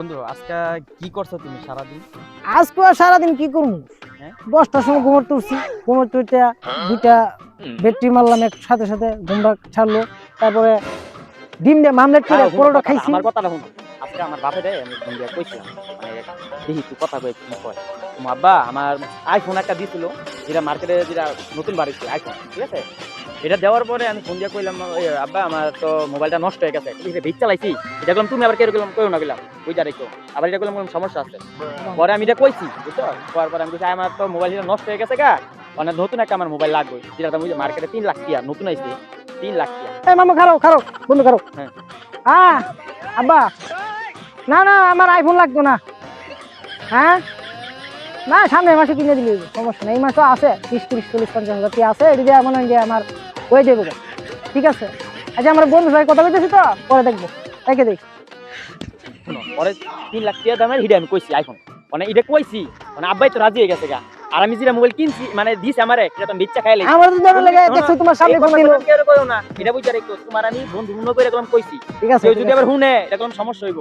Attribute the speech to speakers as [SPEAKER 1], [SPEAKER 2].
[SPEAKER 1] বন্ধু আজকে কি করছ তুমি সারাদিন?
[SPEAKER 2] আজকে সারাদিন কি করব?
[SPEAKER 1] হ্যাঁ?
[SPEAKER 2] দশটার সময় ঘুমোর তুলছি ঘুমোর তুলতে দুইটা ব্যাটারি মারলাম এক সাথে সাথে ঘুমটা ছাড়লো। তারপরে ডিম দিয়ে মামলেট করে পরোটা খাইছি।
[SPEAKER 1] আমার কথাটা শুন। আজকে আমার বাপে আমি ফোন দিয়ে কইছিলাম মানে দেখি তুই কথা কই কি কয়। তোমার আব্বা আমার আইফোন একটা দিছিল যেটা মার্কেটে যেটা নতুন বাড়িছে আইফোন ঠিক আছে? এটা দেওয়ার পরে আমি ফোন দিয়ে কইলাম আব্বা আমার তো মোবাইলটা নষ্ট হয়ে গেছে। ঠিক আছে ভিক চালাইছি এটা করলাম তুমি আবার কেউ গেলাম কেউ না গেলাম বুঝা রেখো আবার এটা কোনো সমস্যা আছে। পরে আমি এটা কইছি বুঝছ? করার পরে আমি কইছি আমার তো মোবাইল নষ্ট হয়ে গেছে গা। মানে নতুন একটা আমার মোবাইল লাগবে। যেটা দাম মার্কেটে তিন লাখ টিয়া নতুন আইছে তিন লাখ টিয়া।
[SPEAKER 2] এই মামা খারো খারো বন্ধু খারো
[SPEAKER 1] হ্যাঁ।
[SPEAKER 2] হ্যাঁ আব্বা। না না আমার আইফোন লাগতো না। হ্যাঁ? না সামনের মাসে কিনে দিলি সমস্যা নেই। এই মাসও আছে তিরিশ তিরিশ চল্লিশ পঞ্চাশ হাজার আছে। এটি দিয়ে মনে হয় যে আমার হয়ে যাবে ঠিক আছে? আচ্ছা আমার বন্ধু ভাই কথা বলতেছি তো? পরে দেখব। দিই।
[SPEAKER 1] শুনো পরে তিন লাখ টাকা দামের হিডে আমি কইছি আইফোন মানে এটা কইছি মানে আব্বাই তো রাজি হয়ে গেছে গা। আর আমি যেটা মোবাইল কিনছি মানে দিস আমারে এটা তো বিচ্ছা খাইলে
[SPEAKER 2] আমার তো ধরে লেগে দেখছ তোমার সামনে ফোন দিল
[SPEAKER 1] না। এটা তোমার আমি বন্ধু মনে করে এরকম কইছি।
[SPEAKER 2] ঠিক আছে
[SPEAKER 1] যদি। আবার শুনে এরকম সমস্যা হইব।